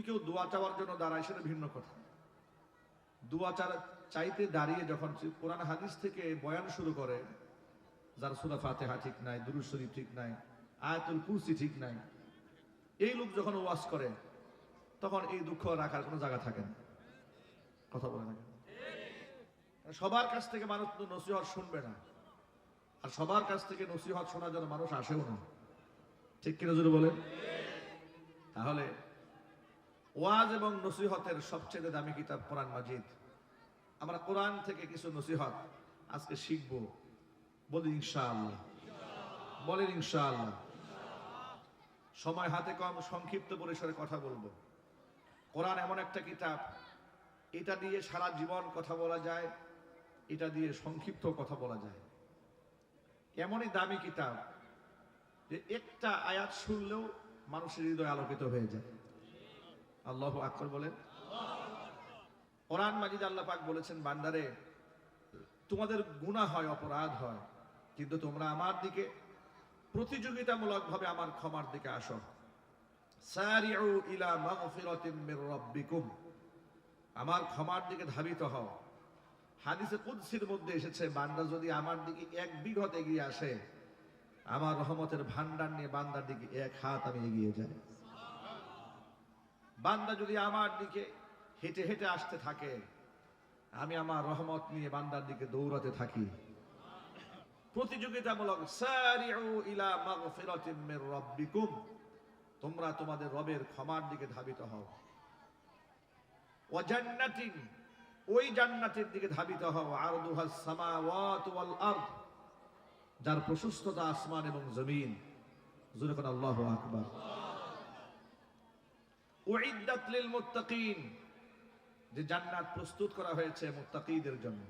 যদি কেউ দোয়া চাওয়ার জন্য দাঁড়ায়, সেটা ভিন্ন কথা। দোয়া চারা চাইতে দাঁড়িয়ে যখন কোরআন হাদিস থেকে বয়ান শুরু করে, যার সুরা ফাতেহা ঠিক নাই শরীফ ঠিক নাই, আয়াতুল কুরসি ঠিক নাই, এই লোক যখন ওয়াজ করে, তখন এই দুঃখ রাখার কোনো জায়গা থাকে না। কথা বলে না সবার কাছ থেকে মানুষ তো নসিহত শুনবে না। আর সবার কাছ থেকে নসিহত শোনার জন্য মানুষ আসেও না। ঠিক কিনা যদি বলেন? তাহলে ওয়াজ এবং নসিহতের সবচেয়ে দামি কিতাব কোরআন মাজিদ। আমরা কোরআন থেকে কিছু নসিহত আজকে শিখব। বলি ইনশাআল্লাহ। বলেন ইনশাআল্লাহ। সময় হাতে কম, সংক্ষিপ্ত পরিসরে কথা বলব। কোরআন এমন একটা কিতাব, এটা দিয়ে সারা জীবন কথা বলা যায়, এটা দিয়ে সংক্ষিপ্ত কথা বলা যায়। এমনই দামি কিতাব যে একটা আয়াত শুনলেও মানুষের হৃদয় আলোকিত হয়ে যায়। আল্লাহ আকবর বলেন। কোরআন মাজিদ আল্লাহ পাক বলেছেন, বান্দারে, তোমাদের গুনাহ হয়, অপরাধ হয়, কিন্তু তোমরা আমার দিকে প্রতিযোগিতামূলকভাবে আমার ক্ষমার দিকে আসো। আমার ক্ষমার দিকে ধাবিত হও। হাদিসে কুদসির মধ্যে এসেছে, বান্দা যদি আমার দিকে এক বিঘত এগিয়ে আসে, আমার রহমতের ভান্ডার নিয়ে বান্দার দিকে এক হাত আমি এগিয়ে যাই। বান্দা যদি আমার দিকে হেঁটে হেঁটে আসতে থাকে, আমি আমার রহমত নিয়ে বান্দার দিকে দৌড়াতে থাকি। প্রতিযোগিতামূলক তোমরা তোমাদের রবের ক্ষমার দিকে ধাবিত হও। ও ওই জান্নাতের দিকে ধাবিত হও। আরদুহাস সামাওয়াত ওয়াল যার প্রশস্ততা আসমান এবং জমিন। জোরে আল্লাহু আকবার। উইদ্দাত লিল মুত্তাকিন যে জান্নাত প্রস্তুত করা হয়েছে মুত্তাকিদের জন্য।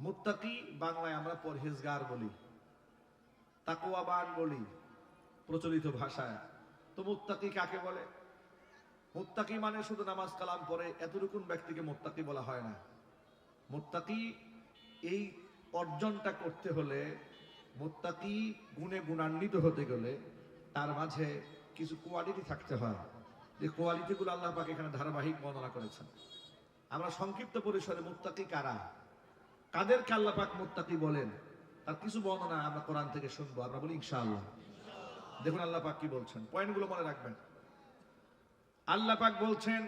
মুত্তাকি বাংলায় আমরা পরহেজগার বলি, তাকওয়াবান বলি, প্রচলিত ভাষায়। তো মুত্তাকি কাকে বলে? মুত্তাকি মানে শুধু নামাজ কালাম পড়ে, এতটুকুন ব্যক্তিকে মুত্তাকি বলা হয় না। মুত্তাকি, এই অর্জনটা করতে হলে মুত্তাকি গুণে গুণান্বিত হতে গেলে তার মাঝে কিছু কোয়ালিটি থাকতে হয়। যে কোয়ালিটিগুলো আল্লাহ পাক এখানে ধারাবাহিক বর্ণনা করেছেন। আমরা সংক্ষিপ্ত পরিসরে মুত্তাকি কারা? কাদেরকে আল্লাহ পাক মুত্তাকি বলেন? তার কিছু বর্ণনা আমরা কোরআন থেকে শুনব, আমরা বলি ইনশাআল্লাহ। দেখুন আল্লাহ পাক কি বলছেন। পয়েন্টগুলো মনে রাখবেন। আল্লাহ পাক বলছেন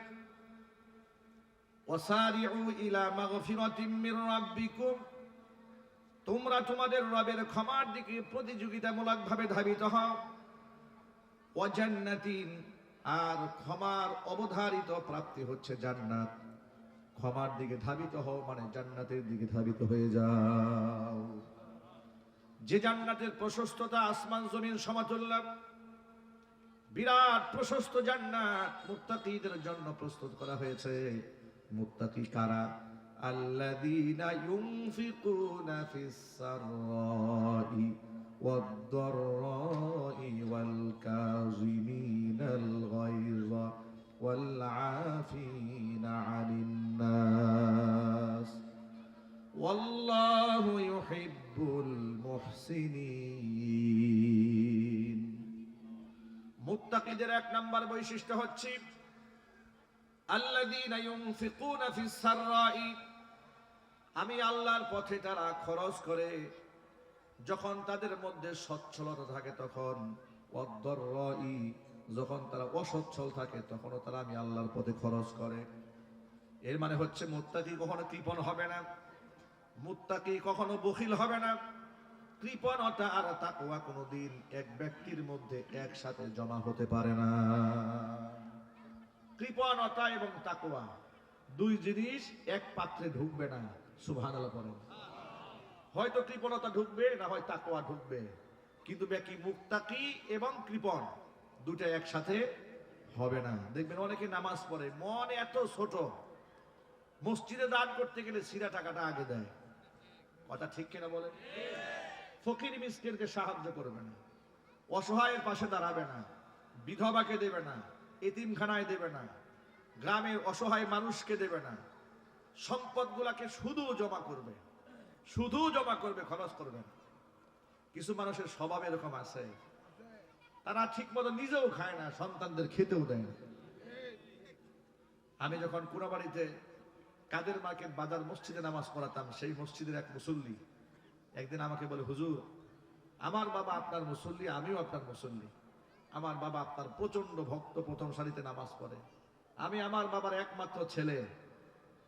তোমরা তোমাদের রবের ক্ষমার দিকে প্রতিযোগিতামূলক ভাবে ধাবিত হও। ওয়াজান্নাতিন আর ক্ষমার অবধারিত প্রাপ্তি হচ্ছে জান্নাত। ক্ষমার দিকে ধাবিত হও মানে জান্নাতের দিকে ধাবিত হয়ে যাও। যে জান্নাতের প্রশস্ততা আসমান জমিন সমতুল্য বিরাট প্রশস্ত জান্নাত মুত্তাকিদের জন্য প্রস্তুত করা হয়েছে। মুত্তাকি কারা? আল্লাযীনা ইউনফিকুনা ফিস ওয়াদ-দাররাই ওয়াল কাযিমিনাল গায়যা ওয়াল আফিনা আনিন নাস والله يحب المحسنين মুত্তাকিদের এক নাম্বার বৈশিষ্ট্য হচ্ছে আল্লাযীনা ইউনফিকুনা ফিস সাররাই আমি আল্লাহর পথে তারা খরচ করে যখন তাদের মধ্যে সচ্ছলতা থাকে তখন যখন তারা অসচ্ছল থাকে, তখনও তারা আমি আল্লাহর পথে খরচ করে। এর মানে হচ্ছে মুত্তাকি কখনো কৃপণ হবে না, মুত্তাকি কখনো বখিল হবে না। কৃপণতা আর তাকওয়া কোনোদিন এক ব্যক্তির মধ্যে একসাথে জমা হতে পারে না। কৃপণতা এবং তাকওয়া, দুই জিনিস এক পাত্রে ঢুকবে না, সুবহানাল্লাহ পড়েন। হয়তো কৃপণতা ঢুকবে, না হয় তাকোয়া ঢুকবে। কিন্তু ব্যক্তি মুক্তাকি এবং কৃপণ দুটা একসাথে হবে না। দেখবেন অনেকে নামাজ পড়ে, মন এত ছোট, মসজিদে দান করতে গেলে সিরা টাকাটা আগে দেয়। কথা ঠিক কিনা বলে ফকির মিসকিনকে সাহায্য করবে না, অসহায়ের পাশে দাঁড়াবে না, বিধবাকে দেবে না, এতিমখানায় দেবে না, গ্রামের অসহায় মানুষকে দেবে না, সম্পদগুলাকে শুধু জমা করবে। শুধু জমা করবে, খরচ করবে কিছু মানুষের স্বভাব এরকম আছে। তারা ঠিক মতো নিজেও খায় না, সন্তানদের খেতেও দেয় না। আমি যখন কোনাবাড়িতে কাদের মার্কেট বাজার মসজিদে নামাজ পড়াতাম, সেই মসজিদের এক মুসল্লি একদিন আমাকে বলে, হুজুর, আমার বাবা আপনার মুসল্লি, আমিও আপনার মুসল্লি। আমার বাবা আপনার প্রচণ্ড ভক্ত, প্রথম সারিতে নামাজ পড়ে। আমি আমার বাবার একমাত্র ছেলে।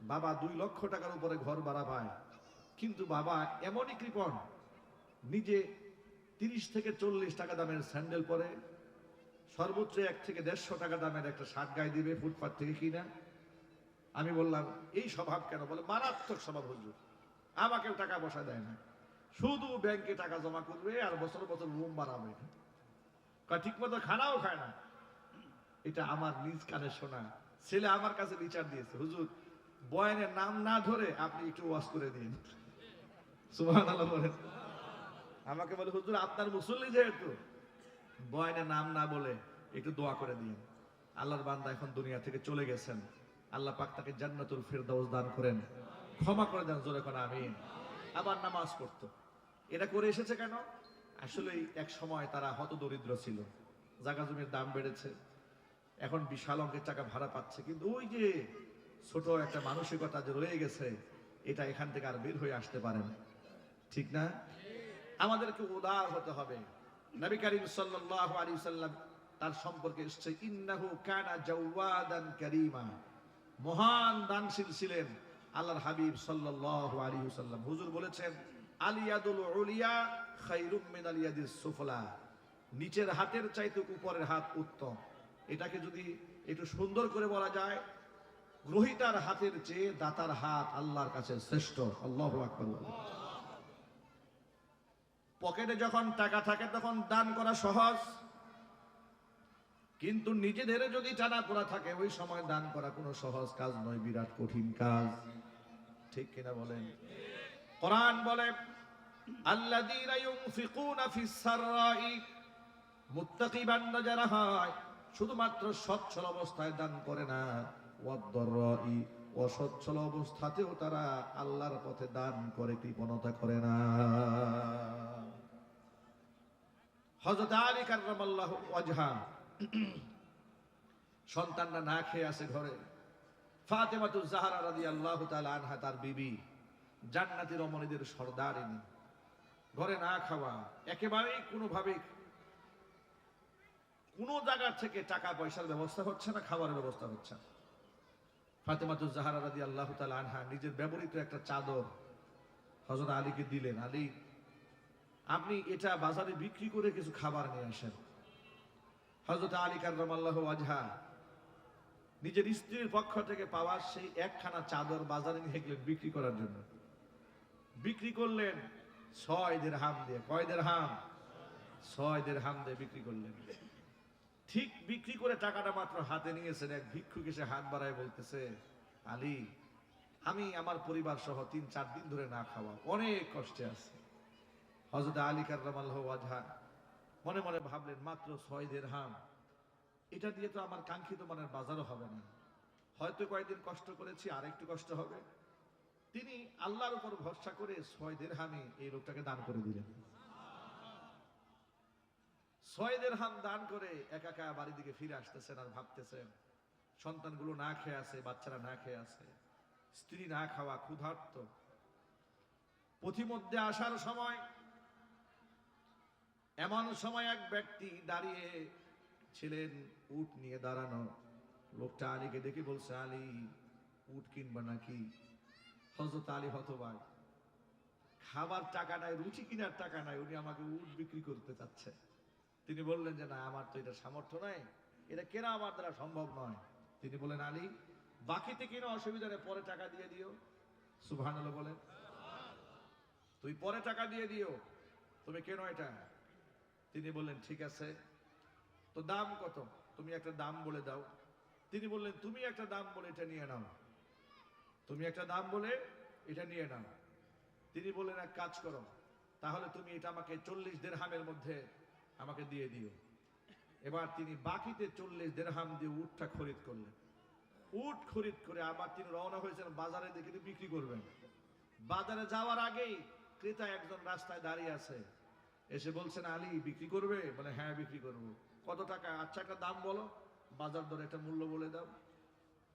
বাবা দুই লক্ষ টাকার উপরে ঘর ভাড়া পায়। কিন্তু বাবা, এমনই কৃপণ। নিজে তিরিশ থেকে চল্লিশ টাকা দামের স্যান্ডেল পরে, সর্বোচ্চ এক থেকে দেড়শো টাকা দামের একটা শার্ট গায়ে দিবে ফুটপাথ থেকে কিনা। আমি বললাম, এই স্বভাব কেন? বলে, মারাত্মক স্বভাব, হুজুর। আমাকেও টাকা বসা দেয় না। শুধু ব্যাংকে টাকা জমা করবে আর বছর বছর রুম বানাবে। ঠিক মতো খানাও খায় না। এটা আমার নিজ কানে শোনা। ছেলে আমার কাছে বিচার দিয়েছে, হুজুর, বয়ানের নাম না ধরে আপনি একটু ওয়াশ করে দিন। আমাকে বলে, হুজুর, আপনার মুসল্লি যেহেতু বয়ানের নাম না বলে একটু দোয়া করে দিন। আল্লাহর বান্দা এখন দুনিয়া থেকে চলে গেছেন। আল্লাহ পাক তাকে জান্নাতুল ফেরদাউস দান করেন। ক্ষমা করে দেন, জোরে কোন, আমিন। আবার নামাজ পড়তো। এটা করে এসেছে কেন? আসলে এক সময় তারা হত দরিদ্র ছিল। জাগা জমির দাম বেড়েছে। এখন বিশাল অঙ্কের টাকা ভাড়া পাচ্ছে। কিন্তু ওই যে ছোট একটা মানসিকতা যে রয়ে গেছে, এটা এখান থেকে আর বের হয়ে আসতে পারে না। ঠিক না? আমাদেরকে উদার হতে হবে। নবী করিম সাল্লাল্লাহু আলাইহি সাল্লাম তার সম্পর্কে এসেছে, ইন্নাহু কানা জাওয়াদান কারীমা। মহান দানশীল ছিলেন আল্লাহর হাবিব সাল্লাল্লাহু আলাইহি সাল্লাম। হুজুর বলেছেন আলিয়াদুল উলিয়া খায়রুম মিন আলিয়াদিস সুফলা। নিচের হাতের চাইতে উপরের হাত উত্তম। এটাকে যদি একটু সুন্দর করে বলা যায়, গ্রহিতার হাতের চেয়ে দাতার হাত আল্লাহর কাছে শ্রেষ্ঠ। আল্লাহু আকবার বলেন। পকেটে যখন টাকা থাকে তখন দান করা সহজ। কিন্তু নিজেদের যদি টানা পড়া থাকে, ওই সময় দান করা কোনো সহজ কাজ নয়, বিরাট কঠিন কাজ। ঠিক কিনা বলেন? কোরআন বলে, আল্লাযীনা ইউনফিকুনা ফিস সাররাই মুত্তাকি বান্দা যারা হয় শুধুমাত্র সচ্ছল অবস্থায় দান করে না, ওয়াদ-দাররাই। অসচ্ছল অবস্থাতেও তারা আল্লাহর পথে দান করে, কৃপণতা করে না। ওয়াজহা সন্তানরা না খেয়ে ঘরে। জাহরা আনহা, তার বিবি, জান্নাতি রমণীদের ঘরে না খাওয়া, একেবারেই কোন জায়গা থেকে টাকা পয়সার ব্যবস্থা হচ্ছে না, খাবারের ব্যবস্থা হচ্ছে না। ফাতেমাতু জাহারা রাদি আল্লাহ তালা আনহা নিজের ব্যবহৃত একটা চাদর হজরত আলীকে দিলেন। আলী, আপনি এটা বাজারে বিক্রি করে কিছু খাবার নিয়ে আসেন। হজরত আলী কার্রাম আল্লাহ আজহা নিজের স্ত্রীর পক্ষ থেকে পাওয়া সেই একখানা চাদর বাজারে নিয়ে গেলেন বিক্রি করার জন্য। বিক্রি করলেন ছয় দের হাম দিয়ে। কয় দের হাম ছয় দের হাম দিয়ে বিক্রি করলেন। ঠিক বিক্রি করে টাকাটা মাত্র হাতে নিয়েছেন। এক ভিক্ষুক এসে হাত বাড়ায় বলতেছে, আলী, আমি আমার পরিবার সহ তিন চার দিন ধরে না খাওয়া, অনেক কষ্টে আছে। হজরত আলী কার্রামাল্লাহ ওয়াজহা মনে মনে ভাবলেন, মাত্র ছয় দের হাম এটা দিয়ে তো আমার কাঙ্ক্ষিত মানের বাজারও হবে না। হয়তো কয়েকদিন কষ্ট করেছি আর একটু কষ্ট হবে। তিনি আল্লাহর উপর ভরসা করে ছয় দের হামে এই লোকটাকে দান করে দিলেন। ছয় দের হাম দান করে একা একা বাড়ির দিকে ফিরে আসতেছেন আর ভাবতেছেন, সন্তানগুলো না খেয়ে আছে, বাচ্চারা না খেয়ে আছে, স্ত্রী না খাওয়া ক্ষুধার্ত। পথিমধ্যে আসার সময়, এমন সময় এক ব্যক্তি দাঁড়িয়ে ছিলেন উট নিয়ে দাঁড়ানো। লোকটা আলীকে দেখে বলছে, আলী, উট কিনবা নাকি? হজরত আলী হতবাক, খাবার টাকা নাই রুচি কিনার টাকা নাই, উনি আমাকে উট বিক্রি করতে চাচ্ছে। তিনি বললেন যে, না, আমার তো এটা সামর্থ্য নাই। এটা কেনা আমার দ্বারা সম্ভব নয়। তিনি বলেন আলী, বাকিতে কিনা অসুবিধা নেই, পরে টাকা দিয়ে দিও। সুভান বলেন, তুই পরে টাকা দিয়ে দিও, তুমি কেন এটা? তিনি বললেন, ঠিক আছে, তো দাম কত? তুমি একটা দাম বলে দাও। তিনি বললেন, তুমি একটা দাম বলে এটা নিয়ে নাও। তুমি একটা দাম বলে এটা নিয়ে নাও। তিনি বললেন, এক কাজ করো, তাহলে তুমি এটা আমাকে চল্লিশ দেড় হামের মধ্যে আমাকে দিয়ে দিও। এবার তিনি বাকিতে চল্লিশ দেড়হাম দিয়ে উটটা খরিদ করলেন। উট খরিদ করে আবার তিনি রওনা হয়েছেন বাজারে, দেখে বিক্রি করবেন। বাজারে যাওয়ার আগেই ক্রেতা একজন রাস্তায় দাঁড়িয়ে আছে। এসে বলছেন, আলী, বিক্রি করবে? বলে হ্যাঁ বিক্রি করব। কত টাকা? আচ্ছা একটা দাম বলো। বাজার দরে একটা মূল্য বলে দাও।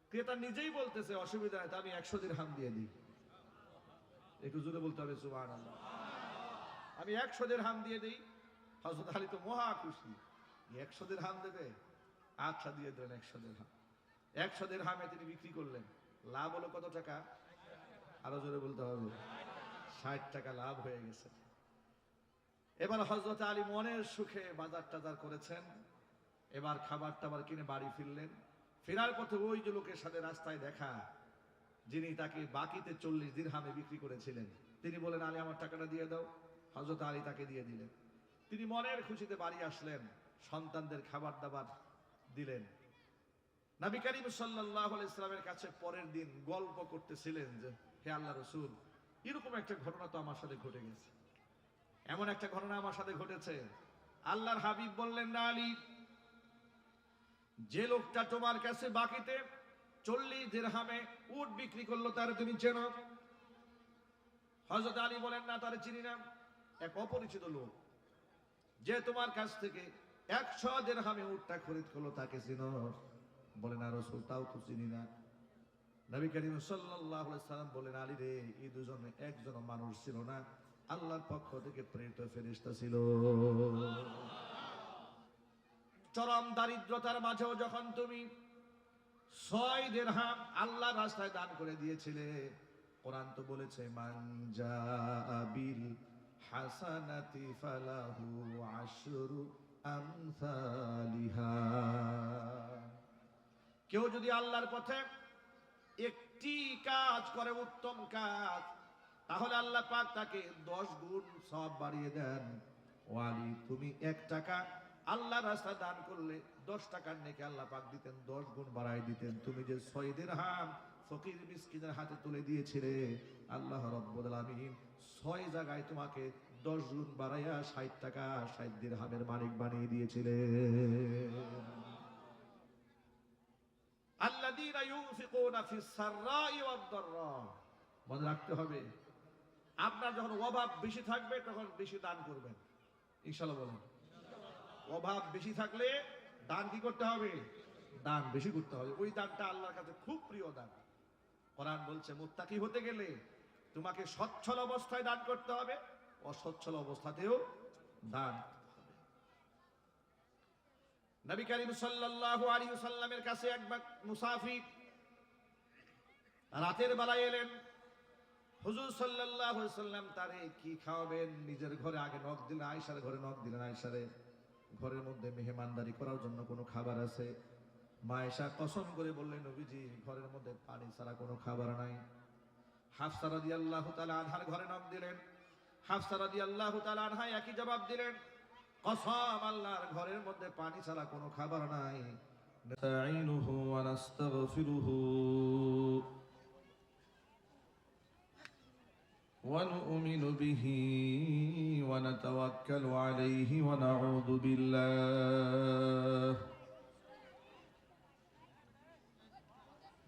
ক্রেতা নিজেই বলতেছে, অসুবিধা তা আমি একশো দিন হাম দিয়ে দিই। একটু জোরে বলতে হবে সুবাহ আমি একশো দের হাম দিয়ে দিই। হজরত আলী তো মহা খুশি। একশো দের হাম দেবে আচ্ছা দিয়ে দেন একশো দের হাম একশো দের হামে তিনি বিক্রি করলেন। লাভ হলো কত টাকা? আরও জোরে বলতে হবে। ষাট টাকা লাভ হয়ে গেছে। এবার হজরত আলী মনের সুখে বাজার টাজার করেছেন। এবার খাবার টাবার কিনে বাড়ি ফিরলেন। ফেরার পথে ওই যে লোকের সাথে রাস্তায় দেখা, যিনি তাকে বাকিতে চল্লিশ দিন হামে বিক্রি করেছিলেন। তিনি বলেন আলী, আমার টাকাটা দিয়ে দাও। হজরত আলী তাকে দিয়ে দিলেন। তিনি মনের খুশিতে বাড়ি আসলেন, সন্তানদের খাবার দাবার দিলেন। নবী করিম সাল্লাহ ইসলামের কাছে পরের দিন গল্প করতেছিলেন যে, হে আল্লাহ রসুল, এরকম একটা ঘটনা তো আমার সাথে ঘটে গেছে। এমন একটা ঘটনা আমার সাথে ঘটেছে। আল্লাহর হাবিব বললেন, না আলী, যে লোকটা তোমার কাছে বাকিতে চল্লিশ দিরহামে উট বিক্রি করল, তার তুমি চেনো? হজরত আলী বলেন, না, তার চিনি না। এক অপরিচিত লোক যে তোমার কাছ থেকে একশো দিরহামে উটটা খরিদ করল, তাকে চিনো। বলে না রসুল, তাও তো চিনি না। নবী করিম আলাইহি সাল্লাম বলেন, আলী রে, এই দুজনে একজন মানুষ ছিল না, আল্লাহর পক্ষ থেকে প্রেরিত ফেরেশতা ছিল। চরম দারিদ্রতার মাঝেও যখন তুমি ছয় দেড়হাম আল্লাহ রাস্তায় দান করে দিয়েছিলে, কোরআন তো বলেছে মানজা বিল হাসানাতি ফালাহু আশরু আমসালিহা। কেউ যদি আল্লাহর পথে একটি কাজ করে, উত্তম কাজ, তাহলে আল্লাহ পাক তাকে দশ গুণ সব বাড়িয়ে দেন। ওয়ালি, তুমি এক টাকা আল্লাহ রাস্তা দান করলে দশ টাকার নেকে আল্লাহ পাক দিতেন, দশ গুণ বাড়াই দিতেন। তুমি যে ছয়দের হাম ফকির মিসকিনের হাতে তুলে দিয়েছিলে। আল্লাহ ছয় জায়গায় তোমাকে দশ গুণ বাড়াইয়া ষাট টাকা, ষাট মালিক বানিয়ে দিয়েছিলে। মনে রাখতে হবে, আপনার যখন অভাব বেশি থাকবে, তখন বেশি দান করবেন। ইনশাআল্লাহ বলেন। অভাব বেশি থাকলে দান কি করতে হবে? দান বেশি করতে হবে। ওই দানটা আল্লাহর কাছে খুব প্রিয় দান। কোরআন বলছে, মুত্তাকি হতে গেলে তোমাকে সচ্ছল অবস্থায় দান করতে হবে, অসচ্ছল অবস্থাতেও দান নবী করিম সাল্লাল্লাহু আলাইহি সাল্লামের কাছে একবার মুসাফির রাতের বেলায় এলেন। হুজুর সাল্লাল্লাহু আলাইহি সাল্লাম তারে কি খাওয়াবেন? নিজের ঘরে আগে নখ দিলেন, আয়েশার ঘরে নখ দিলেন, আয়েশারে ঘরের মধ্যে মেহমানদারি করার জন্য কোনো খাবার আছে? মায়েশা কসম করে বললেন নবীজি ঘরের মধ্যে পানি ছাড়া কোনো খাবার নাই হাফসা রাদিয়াল্লাহু তাআলা আনহার ঘরে নখ দিলেন হাফসা রাদিয়াল্লাহু তাআলা আনহা একই জবাব দিলেন কসম আল্লাহর ঘরের মধ্যে পানি ছাড়া কোনো খাবার নাই نستعينه ونستغفره ونؤمن به ونتوكل عليه ونعوذ بالله